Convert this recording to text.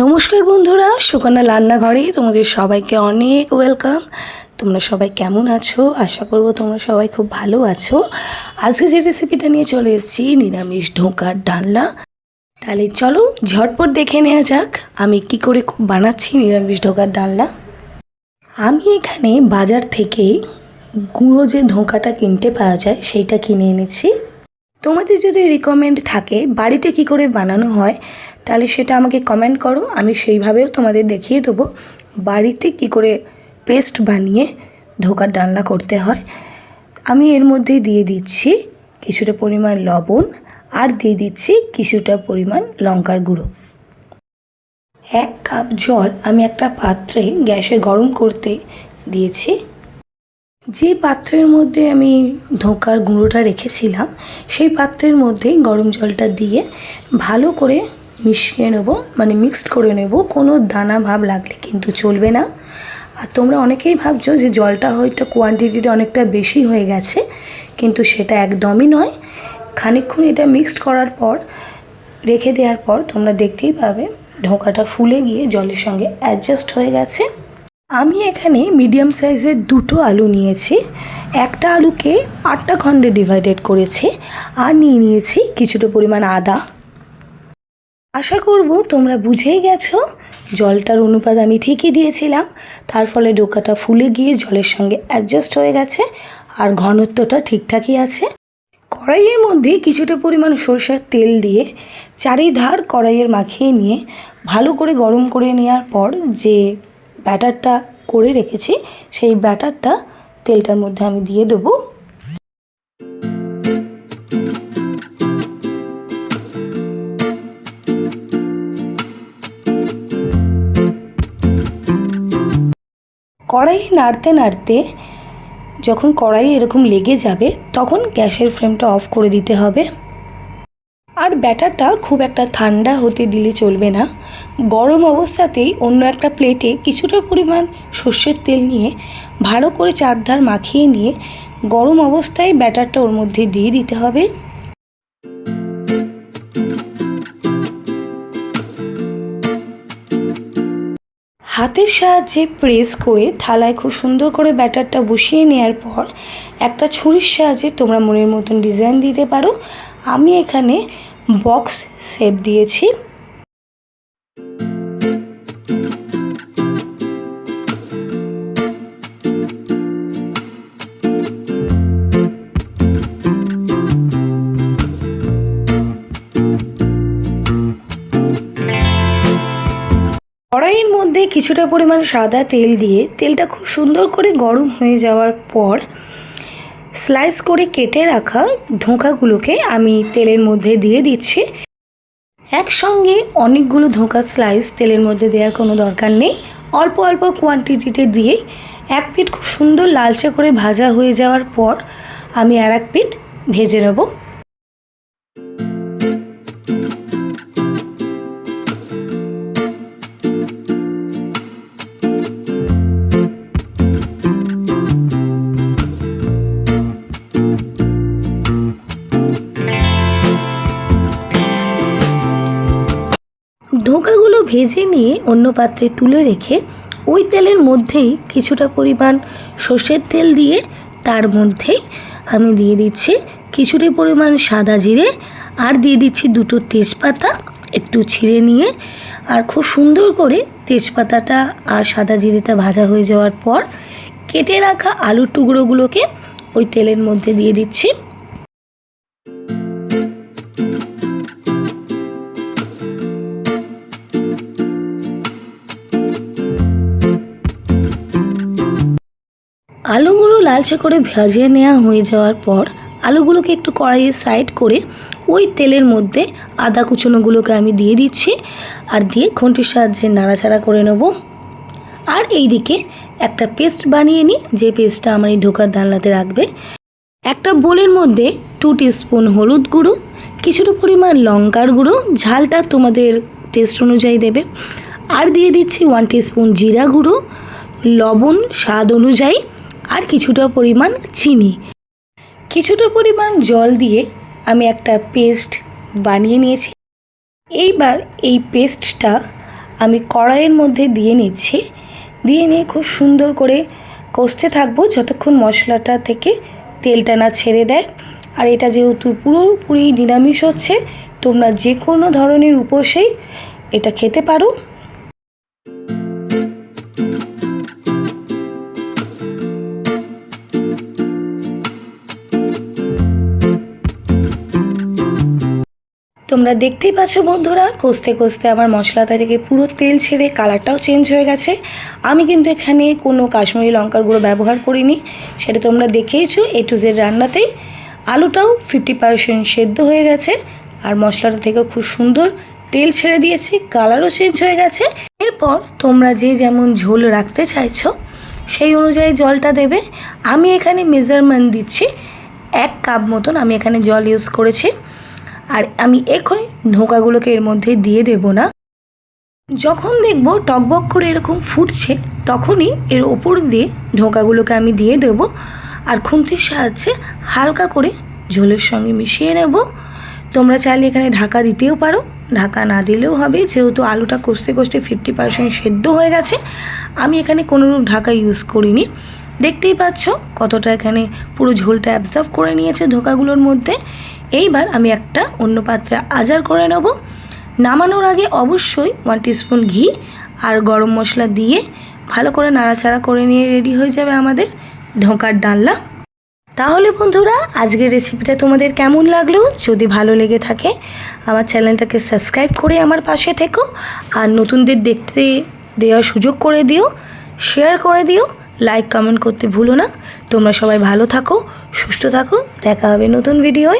নমস্কার বন্ধুরা, সুকন্যা রান্নাঘরে তোমাদের সবাইকে অনেক ওয়েলকাম। তোমরা সবাই কেমন আছো? আশা করব তোমরা সবাই খুব ভালো আছো। আজকে যে রেসিপিটা নিয়ে চলে এসেছি, নিরামিষ ঢোকার ডালনা। তাহলে চলো, ঝটপট দেখে নেওয়া যাক, আমি কি করে বানাচ্ছি নিরামিষ ঢোকার ডালনা। আমি এখানে বাজার থেকে গুঁড়ো যে ধোঁকাটা কিনতে পাওয়া যায়, সেইটা কিনে এনেছি। তোমাদের যদি রিকমেন্ড থাকে বাড়িতে কি করে বানানো হয়, তাহলে সেটা আমাকে কমেন্ট করো, আমি সেইভাবেও তোমাদের দেখিয়ে দেবো বাড়িতে কি করে পেস্ট বানিয়ে ধোকার ডালনা করতে হয়। আমি এর মধ্যে দিয়ে দিচ্ছি কিছুটা পরিমাণ লবণ আর দিয়ে দিচ্ছি কিছুটা পরিমাণ লঙ্কার গুঁড়ো। এক কাপ জল আমি একটা পাত্রে গ্যাসে গরম করতে দিয়েছি। যে পাত্রের মধ্যে আমি ধোকার গুঁড়োটা রেখেছিলাম, সেই পাত্রের মধ্যে গরম জলটা দিয়ে ভালো করে মিশিয়ে নেব মানে মিক্সড করে নেব। কোনো দানা ভাব লাগলে কিন্তু চলবে না। আর তোমরা অনেকেই ভাবছ যে জলটা হয়তো কোয়ান্টিটিটা অনেকটা বেশি হয়ে গেছে, কিন্তু সেটা একদমই নয়। খানিকক্ষণ এটা মিক্সড করার পর, রেখে দেওয়ার পর তোমরা দেখতেই পাবে ঢোকাটা ফুলে গিয়ে জলের সঙ্গে অ্যাডজাস্ট হয়ে গেছে। আমি এখানে মিডিয়াম সাইজের দুটো আলু নিয়েছি। একটা আলুকে আটটা খণ্ডে ডিভাইডেড করেছি আর নিয়ে নিয়েছি কিছুটা পরিমাণ আদা। আশা করব তোমরা বুঝেই গেছো, জলটার অনুপাত আমি ঠিকই দিয়েছিলাম। তার ফলে ডোকাটা ফুলে গিয়ে জলের সঙ্গে অ্যাডজাস্ট হয়ে গেছে আর ঘনত্বটা ঠিকঠাকই আছে। কড়াইয়ের মধ্যে কিছুটা পরিমাণ সরষের তেল দিয়ে চারিধার কড়াইয়ের মাখিয়ে নিয়ে ভালো করে গরম করে নেওয়ার পর যে ব্যাটারটা করে রেখেছি, সেই ব্যাটারটা তেলটার মধ্যে আমি দিয়ে দেবো। কড়াই নাড়তে নাড়তে যখন কড়াই এরকম লেগে যাবে, তখন গ্যাসের ফ্লেমটা অফ করে দিতে হবে। আর ব্যাটারটা খুব একটা ঠান্ডা হতে দিলে চলবে না। গরম অবস্থাতেই অন্য একটা প্লেটে কিছুটা পরিমাণ সর্ষের তেল নিয়ে ভালো করে চারধার মাখিয়ে নিয়ে গরম অবস্থায় ব্যাটারটা ওর মধ্যে দিয়ে দিতে হবে। হাতের সাহায্যে প্রেস করে থালায় খুব সুন্দর করে ব্যাটারটা বসিয়ে নেওয়ার পর একটা ছুরির সাহায্যে তোমরা মনের মতন ডিজাইন দিতে পারো। আমি এখানে বক্স শেপ দিয়েছি। কড়াইয়ের মধ্যে কিছুটা পরিমাণ সাদা তেল দিয়ে তেলটা খুব সুন্দর করে গরম হয়ে যাওয়ার পর স্লাইস করে কেটে রাখা ধোঁকাগুলোকে আমি তেলের মধ্যে দিয়ে দিচ্ছি। একসঙ্গে অনেকগুলো ধোঁকা স্লাইস তেলের মধ্যে দেওয়ার কোনো দরকার নেই। অল্প অল্প কোয়ান্টিটিতে দিয়ে এক পিঠ খুব সুন্দর লালচে করে ভাজা হয়ে যাওয়ার পর আমি আর এক পিঠ ভেজে নেব। ধোঁকাগুলো ভেজে নিয়ে অন্য পাত্রে তুলে রেখে ওই তেলের মধ্যেই কিছুটা পরিমাণ সর্ষের তেল দিয়ে তার মধ্যেই আমি দিয়ে দিচ্ছি কিছুটা পরিমাণ সাদা জিরে আর দিয়ে দিচ্ছি দুটো তেজপাতা একটু ছিঁড়ে নিয়ে। আর খুব সুন্দর করে তেজপাতাটা আর সাদা জিরেটা ভাজা হয়ে যাওয়ার পর কেটে রাখা আলুর টুকরোগুলোকে ওই তেলের মধ্যে দিয়ে দিচ্ছি। আলুগুলো লালচে করে ভাজিয়ে নেওয়া হয়ে যাওয়ার পর আলুগুলোকে একটু কড়াইয়ে সাইড করে ওই তেলের মধ্যে আদা কুচনোগুলোকে আমি দিয়ে দিচ্ছি আর দিয়ে ঘন্টির সাহায্যে নাড়াচাড়া করে নেব। আর এই দিকে একটা পেস্ট বানিয়ে নিই, যে পেস্টটা আমার এই ঢোকার ডালনাতে রাখবে। একটা বোলের মধ্যে টু স্পুন হলুদ গুঁড়ো, কিছুটা পরিমাণ লঙ্কার গুঁড়ো, ঝালটা তোমাদের টেস্ট অনুযায়ী দেবে। আর দিয়ে দিচ্ছি ওয়ান স্পুন জিরা গুঁড়ো, লবণ স্বাদ অনুযায়ী আর কিছুটা পরিমাণ চিনি। কিছুটা পরিমাণ জল দিয়ে আমি একটা পেস্ট বানিয়ে নিয়েছি। এইবার এই পেস্টটা আমি কড়াইয়ের মধ্যে দিয়ে নিচ্ছি। দিয়ে নিয়ে খুব সুন্দর করে কষতে থাকব যতক্ষণ মশলাটা থেকে তেলটা না ছেড়ে দেয়। আর এটা যেহেতু পুরোপুরি নিরামিষ হচ্ছে, তোমরা যে কোনো ধরনের উপসেই এটা খেতে পারো। তোমরা দেখতেই পাচ্ছ বন্ধুরা, কষতে কষতে আমার মশলাটা থেকে পুরো তেল ছেড়ে কালারটাও চেঞ্জ হয়ে গেছে। আমি কিন্তু এখানে কোনো কাশ্মীরি লঙ্কার গুঁড়ো ব্যবহার করিনি, সেটা তোমরা দেখেইছো এ টু জেড রান্নাতেই। আলুটাও ফিফটি পার্সেন্ট সেদ্ধ হয়ে গেছে, আর মশলাটা থেকেও খুব সুন্দর তেল ছেড়ে দিয়েছি, কালারও চেঞ্জ হয়ে গেছে। এরপর তোমরা যে যেমন ঝোল রাখতে চাইছো, সেই অনুযায়ী জলটা দেবে। আমি এখানে মেজারমেন্ট দিচ্ছি, এক কাপ মতন আমি এখানে জল ইউজ করেছি। আর আমি এখনই ধোকাগুলোকে এর মধ্যে দিয়ে দেব না। যখন দেখব টকবক করে এরকম ফুটছে, তখনই এর ওপর দিয়ে ঢোকাগুলোকে আমি দিয়ে দেব আর খুন্তির সাহায্যে হালকা করে ঝোলের সঙ্গে মিশিয়ে নেব। তোমরা চাইলে এখানে ঢাকা দিতেও পারো, ঢাকা না দিলেও হবে। যেহেতু আলুটা কষতে কষতে ফিফটি পার্সেন্ট সেদ্ধ হয়ে গেছে, আমি এখানে কোনোরূপ ঢাকা ইউজ করিনি। দেখতেই পাচ্ছ কতটা এখানে পুরো ঝোলটা অ্যাবজর্ভ করে নিয়েছে ধোকাগুলোর মধ্যে। এইবার আমি একটা অন্য পাত্রে আজার করে নেব। নামানোর আগে অবশ্যই ওয়ান টিস্পুন ঘি আর গরম মশলা দিয়ে ভালো করে নাড়াচাড়া করে নিয়ে রেডি হয়ে যাবে আমাদের ঢোকার ডালনা। তাহলে বন্ধুরা, আজকের রেসিপিটা তোমাদের কেমন লাগল? যদি ভালো লেগে থাকে, আমার চ্যানেলটাকে সাবস্ক্রাইব করে আমার পাশে থেকো আর নতুনদের দেখতে দেওয়ার সুযোগ করে দিও শেয়ার করে দিও লাইক কমেন্ট করতে ভুলো না। তোমরা সবাই ভালো থাকো, সুস্থ থাকো, দেখা হবে নতুন ভিডিওয়